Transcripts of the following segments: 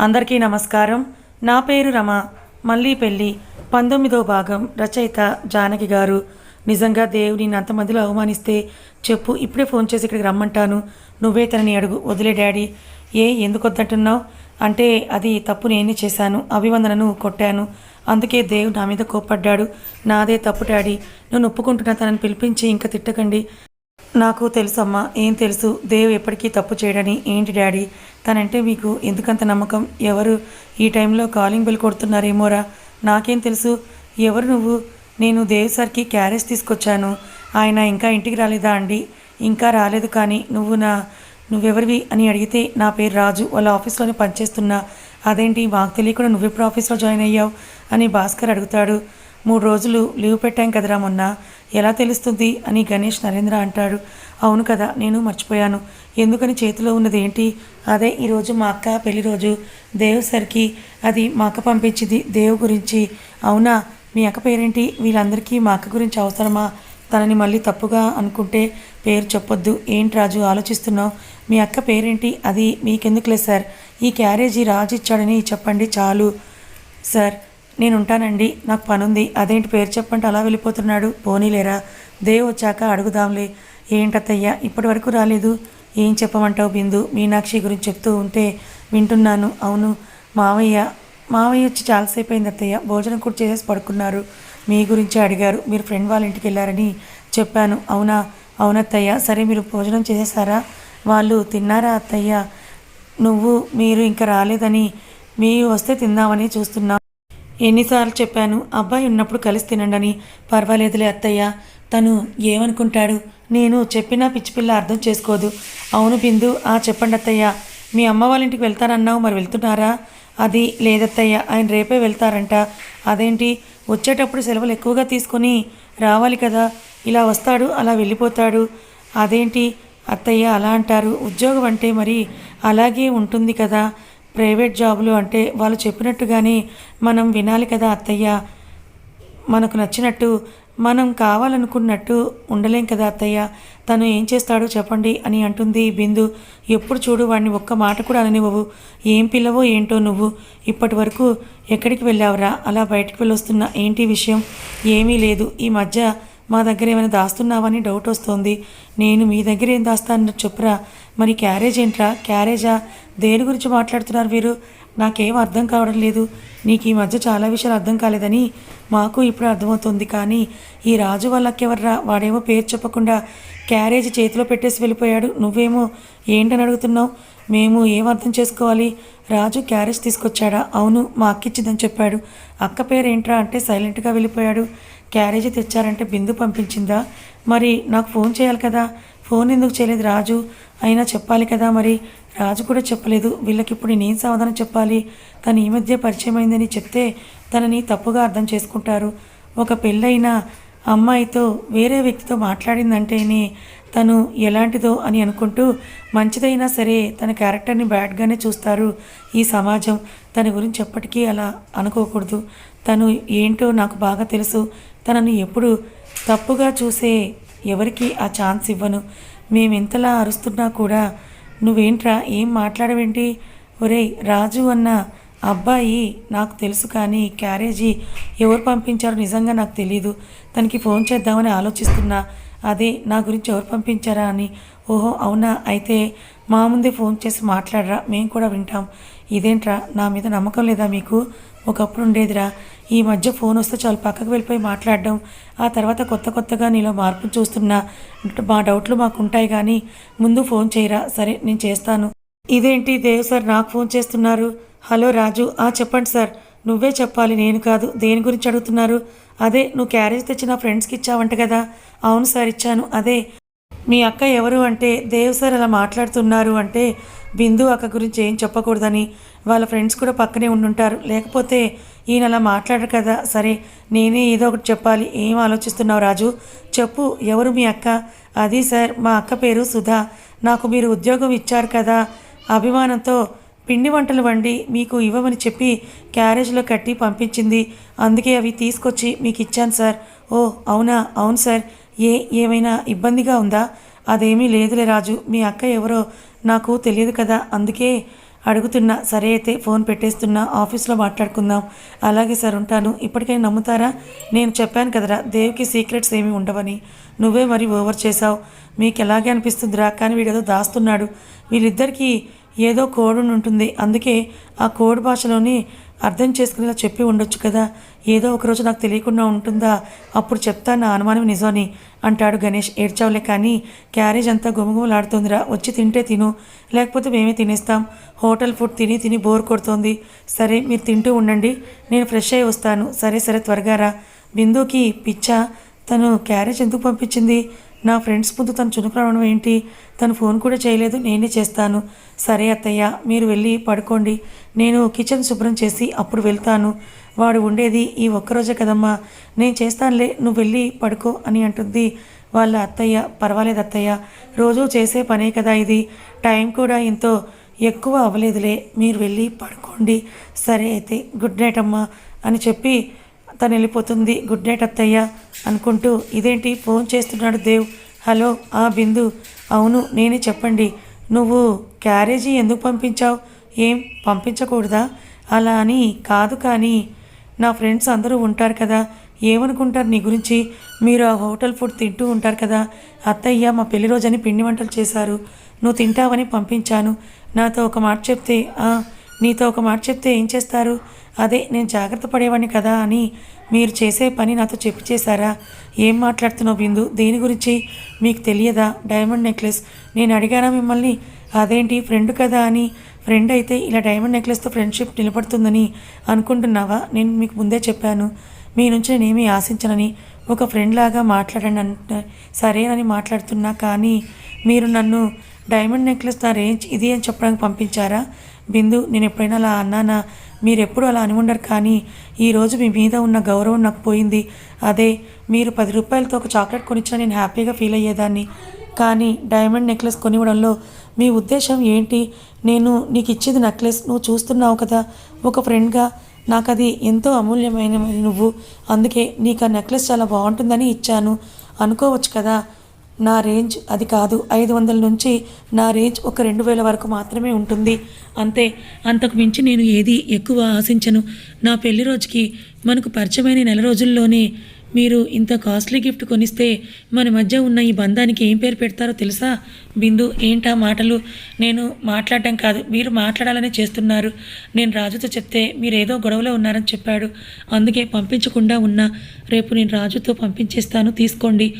అందరికీ నమస్కారం. నా పేరు రమ. మళ్ళీ పెళ్ళి. పంతొమ్మిదో భాగం. రచయిత జానకి గారు. నిజంగా దేవుని అంతమందిలో అవమానిస్తే చెప్పు ఇప్పుడే ఫోన్ చేసి ఇక్కడికి రమ్మంటాను. నువ్వే తనని అడుగు. వదిలే డాడీ. ఏ ఎందుకు వద్దంటున్నావు అంటే అది తప్పు నేనే చేశాను. అభివందనను కొట్టాను. అందుకే దేవుడు నా మీద కోప్పడ్డాడు. నాదే తప్పు డాడీ. నేను ఒప్పుకుంటున్నా తనని పిలిపించి ఇంకా తిట్టకండి. నాకు తెలుసమ్మా ఏం తెలుసు? దేవ్ ఎప్పటికీ తప్పు చేయడని ఏంటి డాడీ? తనంటే మీకు ఎందుకంత నమ్మకం? ఎవరు ఈ టైంలో కాలింగ్ బెల్ కొడుతున్నారేమోరా? నాకేం తెలుసు? ఎవరు నువ్వు? నేను దేవ్ సార్కి క్యారేజ్ తీసుకొచ్చాను. ఆయన ఇంకా ఇంటికి రాలేదా అండి? ఇంకా రాలేదు కానీ నువ్వు నా నువ్వెవరివి అని అడిగితే నా పేరు రాజు వాళ్ళ ఆఫీస్లోనే పనిచేస్తున్నా. అదేంటి? మాకు తెలియకుండా నువ్వెప్పుడు ఆఫీస్లో జాయిన్ అయ్యావు? అని భాస్కర్ అడుగుతాడు. మూడు రోజులు లీవ్ పెట్టాం కదరా మొన్న. ఎలా తెలుస్తుంది? అని గణేష్ నరేంద్ర అంటాడు. అవును కదా నేను మర్చిపోయాను. ఎందుకని చేతిలో ఉన్నది ఏంటి? అదే ఈరోజు మా అక్క పెళ్ళి రోజు. దేవ్ సరికి అది మా అక్క పంపించింది దేవ్ గురించి. అవునా? మీ అక్క పేరేంటి? వీళ్ళందరికీ మా అక్క గురించి అవసరమా? తనని మళ్ళీ తప్పుగా అనుకుంటే పేరు చెప్పొద్దు. ఏంటి రాజు ఆలోచిస్తున్నావు? మీ అక్క పేరేంటి? అది మీకెందుకులే సార్? ఈ క్యారేజీ రాజు ఇచ్చాడని చెప్పండి చాలు. సార్ నేను ఉంటానండి నాకు పనుంది. అదేంటి పేరు చెప్పంటే అలా వెళ్ళిపోతున్నాడు. పోనీలేరా దేవ్ వచ్చాక అడుగుదాంలే. ఏంటత్తయ్యా ఇప్పటి వరకు రాలేదు. ఏం చెప్పమంటావు బిందు? మీనాక్షి గురించి చెప్తూ ఉంటే వింటున్నాను. అవును మావయ్య మావయ్య వచ్చి చాలాసేపు అయింది అత్తయ్య భోజనం కూడా చేసేసి పడుకున్నారు. మీ గురించి అడిగారు. మీరు ఫ్రెండ్ వాళ్ళ ఇంటికి వెళ్ళారని చెప్పాను. అవునా? అవునత్తయ్య. సరే మీరు భోజనం చేసేసారా? వాళ్ళు తిన్నారా అత్తయ్య? నువ్వు మీరు ఇంకా రాలేదని మీ వస్తే తిందామని చూస్తున్నా. ఎన్నిసార్లు చెప్పాను అబ్బాయి ఉన్నప్పుడు కలిసి తినండని. పర్వాలేదులే అత్తయ్య. తను ఏమనుకుంటాడు? నేను చెప్పినా పిచ్చిపిల్ల అర్థం చేసుకోదు. అవును బిందు ఆ చెప్పండి అత్తయ్య. మీ అమ్మ వాళ్ళ ఇంటికి వెళ్తానన్నావు మరి వెళ్తున్నారా? అది లేదత్తయ్య ఆయన రేపే వెళ్తారంట. అదేంటి? వచ్చేటప్పుడు సెలవులు ఎక్కువగా తీసుకొని రావాలి కదా. ఇలా వస్తాడు అలా వెళ్ళిపోతాడు. అదేంటి? అత్తయ్య అలా అంటారు. ఉద్యోగం అంటే మరి అలాగే ఉంటుంది కదా. ప్రైవేట్ జాబులు అంటే వాళ్ళు చెప్పినట్టుగానే మనం వినాలి కదా అత్తయ్య. మనకు నచ్చినట్టు మనం కావాలనుకున్నట్టు ఉండలేం కదా అత్తయ్య. తను ఏం చేస్తాడో చెప్పండి అని అంటుంది బిందు. ఎప్పుడు చూడు వాడిని ఒక్క మాట కూడా అననివ్వవు. ఏం పిల్లవో ఏంటో నువ్వు. ఇప్పటి వరకు ఎక్కడికి వెళ్ళావురా? అలా బయటికి వెళ్ళొస్తున్నా ఏంటి విషయం? ఏమీ లేదు. ఈ మధ్య మా దగ్గర ఏమైనా దాస్తున్నావని డౌట్ వస్తోంది. నేను మీ దగ్గర ఏం దాస్తాను చెప్పురా. మరి క్యారేజ్ ఏంట్రా? క్యారేజా? దేని గురించి మాట్లాడుతున్నారు వీరు? నాకేం అర్థం కావడం లేదు. నీకు ఈ మధ్య చాలా విషయాలు అర్థం కాలేదని మాకు ఇప్పుడు అర్థమవుతుంది. కానీ ఈ రాజు వాళ్ళకెవర్రా? వాడేమో పేరు చెప్పకుండా క్యారేజ్ చేతిలో పెట్టేసి వెళ్ళిపోయాడు. నువ్వేమో ఏంటని అడుగుతున్నావు? మేము ఏం అర్థం చేసుకోవాలి? రాజు క్యారేజ్ తీసుకొచ్చాడా? అవును మా అక్క ఇచ్చిందని చెప్పాడు. అక్క పేరు ఏంట్రా అంటే సైలెంట్గా వెళ్ళిపోయాడు. క్యారేజీ తెచ్చారంటే బిందు పంపించిందా? మరి నాకు ఫోన్ చేయాలి కదా. ఫోన్ ఎందుకు చేయలేదు రాజు? అయినా చెప్పాలి కదా మరి? రాజు కూడా చెప్పలేదు. వీళ్ళకి ఇప్పుడు నేను సమాధానం చెప్పాలి? తను ఈ మధ్య పరిచయం అయిందని చెప్తే తనని తప్పుగా అర్థం చేసుకుంటారు. ఒక పెళ్ళైన అమ్మాయితో వేరే వ్యక్తితో మాట్లాడిందంటేనే తను ఎలాంటిదో అని అనుకుంటూ మంచిదైనా సరే తన క్యారెక్టర్ని బ్యాడ్గానే చూస్తారు ఈ సమాజం. తన గురించి ఎప్పటికీ అలా అనుకోకూడదు. తను ఏంటో నాకు బాగా తెలుసు. తనను ఎప్పుడు తప్పుగా చూసే ఎవరికి ఆ ఛాన్స్ ఇవ్వను. మేమింతలా అరుస్తున్నా కూడా నువ్వేంట్రా ఏం మాట్లాడవేంటి? ఒరేయ్ రాజు అన్న అబ్బాయి నాకు తెలుసు కానీ క్యారేజీ ఎవరు పంపించారో నిజంగా నాకు తెలీదు. తనకి ఫోన్ చేద్దామని ఆలోచిస్తున్నా. అదే నా గురించి ఎవరు పంపించారా అని. ఓహో అవునా? అయితే మా ముందే ఫోన్ చేసి మాట్లాడరా. మేము కూడా వింటాం. ఇదేంట్రా? నా మీద నమ్మకం లేదా మీకు? ఒకప్పుడు ఉండేదిరా. ఈ మధ్య ఫోన్ వస్తే చాలు పక్కకు వెళ్ళిపోయి మాట్లాడడం. ఆ తర్వాత కొత్త కొత్తగా నీలో మార్పులు చూస్తున్నా. మా డౌట్లు మాకు ఉంటాయి కానీ ముందు ఫోన్ చేయరా? సరే నేను చేస్తాను. ఇదేంటి? దేవ్ సార్ నాకు ఫోన్ చేస్తున్నారు. హలో రాజు. ఆ చెప్పండి సార్. నువ్వే చెప్పాలి. నేను కాదు. దేని గురించి అడుగుతున్నారు? అదే నువ్వు క్యారేజ్ తెచ్చి నా ఫ్రెండ్స్కి ఇచ్చావంట కదా. అవును సార్ ఇచ్చాను. అదే. మీ అక్క ఎవరు అంటే దేవ్ సార్ అలా మాట్లాడుతున్నారు అంటే బిందు అక్క గురించి ఏం చెప్పకూడదని వాళ్ళ ఫ్రెండ్స్ కూడా పక్కనే ఉండుంటారు. లేకపోతే ఈయన అలా మాట్లాడరు కదా. సరే నేనే ఏదో ఒకటి చెప్పాలి. ఏం ఆలోచిస్తున్నావు రాజు? చెప్పు. ఎవరు మీ అక్క? అది సార్ మా అక్క పేరు సుధా. నాకు మీరు ఉద్యోగం ఇచ్చారు కదా. అభిమానంతో పిండి వంటలు వండి మీకు ఇవ్వమని చెప్పి క్యారేజ్లో కట్టి పంపించింది. అందుకే అవి తీసుకొచ్చి మీకు ఇచ్చాను సార్. ఓ అవునా? అవును సార్. ఏ ఏమైనా ఇబ్బందిగా ఉందా? అదేమీ లేదులే రాజు. మీ అక్క ఎవరో నాకు తెలియదు కదా అందుకే అడుగుతున్నా. సరే అయితే ఫోన్ పెట్టేస్తున్నా ఆఫీస్లో మాట్లాడుకుందాం. అలాగే సార్ ఉంటాను. ఇప్పటికైనా నమ్ముతారా? నేను చెప్పాను కదరా దేవ్కి సీక్రెట్స్ ఏమీ ఉండవని. నువ్వే మరి ఓవర్ చేసావు మీకు ఎలాగే అనిపిస్తుందిరా? కానీ వీడేదో దాస్తున్నాడు. వీళ్ళిద్దరికీ ఏదో కోడ్ ఉంటుంది అందుకే ఆ కోడ్ భాషలోని అర్థం చేసుకునేలా చెప్పి ఉండొచ్చు కదా. ఏదో ఒకరోజు నాకు తెలియకుండా ఉంటుందా? అప్పుడు చెప్తా నా అనుమానం నిజమని అంటాడు గణేష్. ఏడ్చావులే కానీ క్యారేజ్ అంతా గుమగుమలాడుతుందిరా. వచ్చి తింటే తిను. లేకపోతే మేమే తినేస్తాం. హోటల్ ఫుడ్ తిని తిని బోర్ కొడుతోంది. సరే మీరు తింటూ ఉండండి. నేను ఫ్రెష్ అయ్యి వస్తాను. సరే సరే త్వరగా రా. బిందుకి పిచ్చా తను క్యారేజ్ ఎందుకు పంపించింది? నా ఫ్రెండ్స్ ముందు తను చునుకు రావడం ఏంటి? తను ఫోన్ కూడా చేయలేదు నేనే చేస్తాను. సరే అత్తయ్య మీరు వెళ్ళి పడుకోండి. నేను కిచెన్ శుభ్రం చేసి అప్పుడు వెళ్తాను. వాడు ఉండేది ఈ ఒక్కరోజే కదమ్మా. నేను చేస్తానులే నువ్వు వెళ్ళి పడుకో అని అంటుంది. వాళ్ళ అత్తయ్య పర్వాలేదు అత్తయ్య రోజు చేసే పనే కదా ఇది. టైం కూడా ఎంతో ఎక్కువ అవ్వలేదులే మీరు వెళ్ళి పడుకోండి. సరే అయితే గుడ్ నైట్ అమ్మా అని చెప్పి తను వెళ్ళిపోతుంది గుడ్ నైట్ అత్తయ్య అనుకుంటూ ఇదేంటి? ఫోన్ చేస్తున్నాడు దేవ్. హలో ఆ బిందు. అవును నేనే చెప్పండి. నువ్వు క్యారేజీ ఎందుకు పంపించావు? ఏం పంపించకూడదా? అలా అని కాదు కానీ నా ఫ్రెండ్స్ అందరూ ఉంటారు కదా. ఏమనుకుంటారు నీ గురించి? మీరు ఆ హోటల్ ఫుడ్ తింటూ ఉంటారు కదా. అత్తయ్య మా పెళ్ళి రోజని పిండి వంటలు చేశారు. నువ్వు తింటావని పంపించాను. నాతో ఒక మాట చెప్తే నీతో ఒక మాట చెప్తే ఏం చేస్తారు? అదే నేను జాగ్రత్త పడేవాడిని కదా అని మీరు చేసే పని నాతో చెప్పి చేశారా? ఏం మాట్లాడుతున్నావు బిందు? దేని గురించి? మీకు తెలియదా? Diamond necklace. నేను అడిగానా మిమ్మల్ని? అదేంటి? ఫ్రెండ్ కదా అని. ఫ్రెండ్ అయితే ఇలా డైమండ్ నెక్లెస్తో ఫ్రెండ్షిప్ నిలబడుతుందని అనుకుంటున్నావా? నేను మీకు ముందే చెప్పాను. మీ నుంచి నేనేమీ ఆశించనని. ఒక ఫ్రెండ్ లాగా మాట్లాడండి అంటే సరేనని మాట్లాడుతున్నా కానీ మీరు నన్ను డైమండ్ నెక్లెస్ నా రేంజ్ ఇది అని చెప్పడానికి పంపించారా? బిందు నేను ఎప్పుడైనా అలా అన్నానా? మీరు ఎప్పుడు అలా అని ఉండరు కానీ ఈరోజు మీ మీద ఉన్న గౌరవం నాకు పోయింది. అదే మీరు పది రూపాయలతో ఒక చాక్లెట్ కొనిచ్చినా నేను హ్యాపీగా ఫీల్ అయ్యేదాన్ని. కానీ డైమండ్ నెక్లెస్ కొనివ్వడంలో మీ ఉద్దేశం ఏంటి? నేను నీకు ఇచ్చేది నెక్లెస్ నువ్వు చూస్తున్నావు కదా. ఒక ఫ్రెండ్గా నాకు అది ఎంతో అమూల్యమైన నువ్వు. అందుకే నీకు ఆ నెక్లెస్ చాలా బాగుంటుందని ఇచ్చాను. అనుకోవచ్చు కదా. నా రేంజ్ అది కాదు. ఐదు వందల నుంచి నా రేంజ్ ఒక రెండు వేల వరకు మాత్రమే ఉంటుంది. అంతే. అంతకు మించి నేను ఏది ఎక్కువ ఆశించను. నా పెళ్ళి రోజుకి మనకు పరిచయమైన నెల రోజుల్లోనే మీరు ఇంత కాస్ట్లీ గిఫ్ట్ కొనిస్తే మన మధ్య ఉన్న ఈ బంధానికి ఏం పేరు పెడతారో తెలుసా? బిందు ఏంటా మాటలు? నేను మాట్లాడటం కాదు. మీరు మాట్లాడాలని చేస్తున్నారు. నేను రాజుతో చెప్తే మీరు ఏదో గొడవలో ఉన్నారని చెప్పాడు. అందుకే పంపించకుండా ఉన్నా. రేపు నేను రాజుతో పంపించేస్తాను. తీసుకోండి.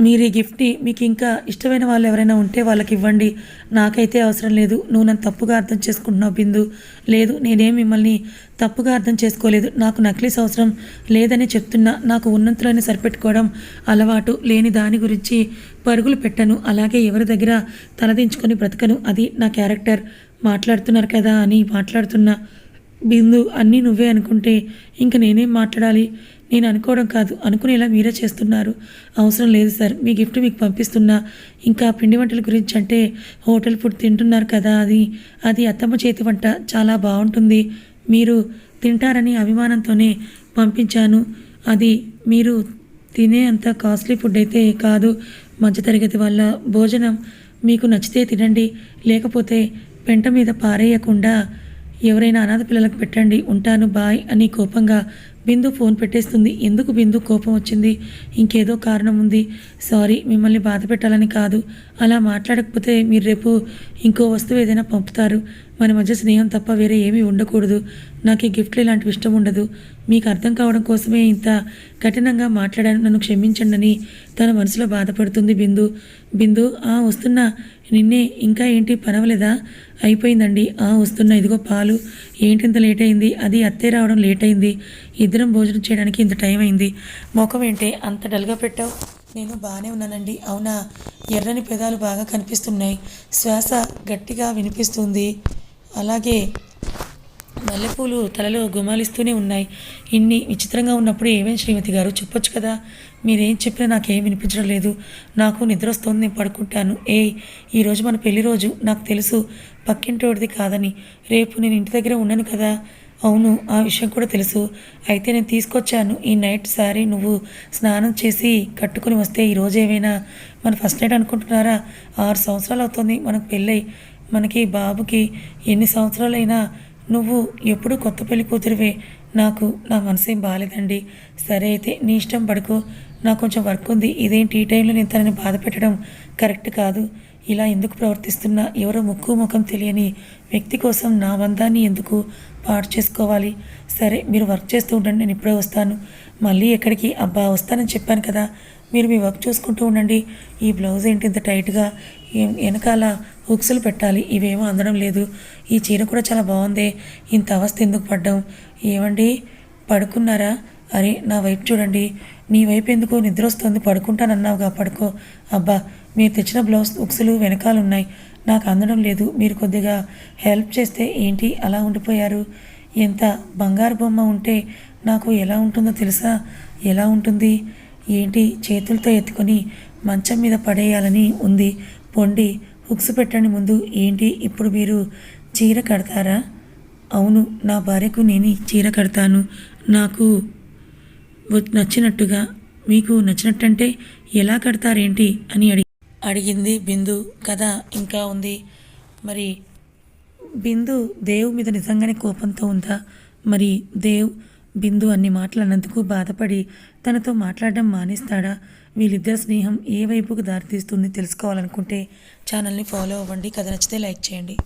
మీరు ఈ గిఫ్ట్ని మీకు ఇంకా ఇష్టమైన వాళ్ళు ఎవరైనా ఉంటే వాళ్ళకి ఇవ్వండి నాకైతే అవసరం లేదు. నువ్వు నన్ను తప్పుగా అర్థం చేసుకుంటున్నావు బిందు. లేదు నేనేం మిమ్మల్ని తప్పుగా అర్థం చేసుకోలేదు. నాకు నక్లీస్ అవసరం లేదని చెప్తున్నా. నాకు ఉన్నంతలోనే సరిపెట్టుకోవడం అలవాటు. లేని దాని గురించి పరుగులు పెట్టను. అలాగే ఎవరి దగ్గర తలదించుకొని బ్రతకను. అది నా క్యారెక్టర్. మాట్లాడుతున్నారు కదా అని మాట్లాడుతున్నా. బిందు అన్నీ నువ్వే అనుకుంటే ఇంక నేనేం మాట్లాడాలి? నేను అనుకోవడం కాదు. అనుకునేలా మీరే చేస్తున్నారు. అవసరం లేదు సార్. మీ గిఫ్ట్ మీకు పంపిస్తున్నా. ఇంకా పిండి వంటల గురించి అంటే హోటల్ ఫుడ్ తింటున్నారు కదా అది. అది అత్తమ్మ చేతి వంట. చాలా బాగుంటుంది. మీరు తింటారని అభిమానంతోనే పంపించాను. అది మీరు తినే అంత కాస్ట్లీ ఫుడ్ అయితే కాదు. మధ్యతరగతి వల్ల భోజనం మీకు నచ్చితే తినండి. లేకపోతే పెంట మీద పారేయకుండా ఎవరైనా అనాథ పిల్లలకు పెట్టండి ఉంటాను బాయ్ అని కోపంగా బిందు ఫోన్ పెట్టేస్తుంది. ఎందుకు బిందు కోపం వచ్చింది? ఇంకేదో కారణం ఉంది. సారీ మిమ్మల్ని బాధ పెట్టాలని కాదు. అలా మాట్లాడకపోతే మీరు రేపు ఇంకో వస్తువు ఏదైనా పంపుతారు. మన మధ్య స్నేహం తప్ప వేరే ఏమీ ఉండకూడదు. నాకు ఈ గిఫ్ట్లు ఇలాంటివి ఇష్టం ఉండదు. మీకు అర్థం కావడం కోసమే ఇంత కఠినంగా మాట్లాడాను. నన్ను క్షమించండి అని తన మనసులో బాధపడుతుంది బిందు. బిందు ఆ వస్తున్నా. నిన్నే ఇంకా ఏంటి? పనవలేదా అయిపోయిందండి. ఆ వస్తున్నా. ఇదిగో పాలు. ఏంటి ఇంత లేట్ అయింది? అది అత్తే రావడం లేట్ అయింది. ఇద్దరం భోజనం చేయడానికి ఇంత టైం అయింది. ముఖం ఏంటి? అంత డల్గా పెట్టావు? నేను బాగానే ఉన్నానండి. అవునా? ఎర్రని పెదాలు బాగా కనిపిస్తున్నాయి. శ్వాస గట్టిగా వినిపిస్తుంది. అలాగే మల్లెపూలు తలలో గుమాలిస్తూనే ఉన్నాయి. ఇన్ని విచిత్రంగా ఉన్నప్పుడు ఏమేం శ్రీమతి గారు? చెప్పొచ్చు కదా? మీరేం చెప్పినా నాకేం వినిపించడం లేదు. నాకు నిద్ర వస్తుంది నేను పడుకుంటాను. ఏ ఈరోజు మన పెళ్ళి రోజు. నాకు తెలుసు పక్కింటోడిది కాదని. రేపు నేను ఇంటి దగ్గర ఉండను కదా? అవును ఆ విషయం కూడా తెలుసు. అయితే నేను తీసుకొచ్చాను ఈ నైట్ శారీ నువ్వు స్నానం చేసి కట్టుకుని వస్తే ఈరోజు ఏమైనా? మన ఫస్ట్ నైట్ అనుకుంటున్నారా? ఆరు సంవత్సరాలు అవుతుంది మనకు పెళ్ళై. మనకి బాబుకి ఎన్ని సంవత్సరాలైనా నువ్వు ఎప్పుడు కొత్త పెళ్ళి కూతురివే. నాకు నా మనసేం బాగాలేదండి సరే అయితే నీ ఇష్టం పడుకో. నాకు కొంచెం వర్క్ ఉంది. ఇదేంటి? ఈ టైంలో నేను తనని బాధ పెట్టడం కరెక్ట్ కాదు. ఇలా ఎందుకు ప్రవర్తిస్తున్నా ఎవరో ముక్కు ముఖం తెలియని వ్యక్తి కోసం నా బంధాన్ని ఎందుకు పాడు చేసుకోవాలి? సరే మీరు వర్క్ చేస్తూ ఉండండి నేను ఇప్పుడే వస్తాను. మళ్ళీ ఎక్కడికి? అబ్బా వస్తానని చెప్పాను కదా. మీరు మీ వర్క్ చూసుకుంటూ ఉండండి. ఈ బ్లౌజ్ ఏంటి ఇంత టైట్గా? వెనకాల హుక్స్లు పెట్టాలి. ఇవేమో అందడం లేదు. ఈ చీర కూడా చాలా బాగుంది. ఇంత అవస్థ ఎందుకు పడ్డాం ఏమండి? పడుకున్నారా? అరే నా వైపు చూడండి. నీ వైపు ఎందుకు నిద్ర వస్తుంది. పడుకుంటానన్నావుగా పడుకో. అబ్బా మీరు తెచ్చిన బ్లౌజ్ ఉక్సులు వెనకాల ఉన్నాయి నాకు అందడం లేదు. మీరు కొద్దిగా హెల్ప్ చేస్తే ఏంటి? అలా ఉండిపోయారు. ఎంత బంగారు బొమ్మ ఉంటే నాకు ఎలా ఉంటుందో తెలుసా? ఎలా ఉంటుంది? ఏంటి? చేతులతో ఎత్తుకొని మంచం మీద పడేయాలని ఉంది. పొండి హుక్స్ పెట్టండి ముందు. ఏంటి? ఇప్పుడు మీరు చీర కడతారా? అవును నా భార్యకు నేను చీర కడతాను. నాకు నచ్చినట్టుగా మీకు నచ్చినట్టంటే ఎలా కడతారేంటి? అని అడిగి అడిగింది బిందు. కథ ఇంకా ఉంది. మరి బిందు దేవ్ మీద నిజంగానే కోపంతో ఉందా? మరి దేవ్ బిందు అన్ని మాటలు అన్నందుకు బాధపడి తనతో మాట్లాడడం మానేస్తాడా? వీళ్ళిద్దరి స్నేహం ఏ వైపుకు దారితీస్తుంది తెలుసుకోవాలనుకుంటే ఛానల్ని ఫాలో అవ్వండి. కథ నచ్చితే లైక్ చేయండి.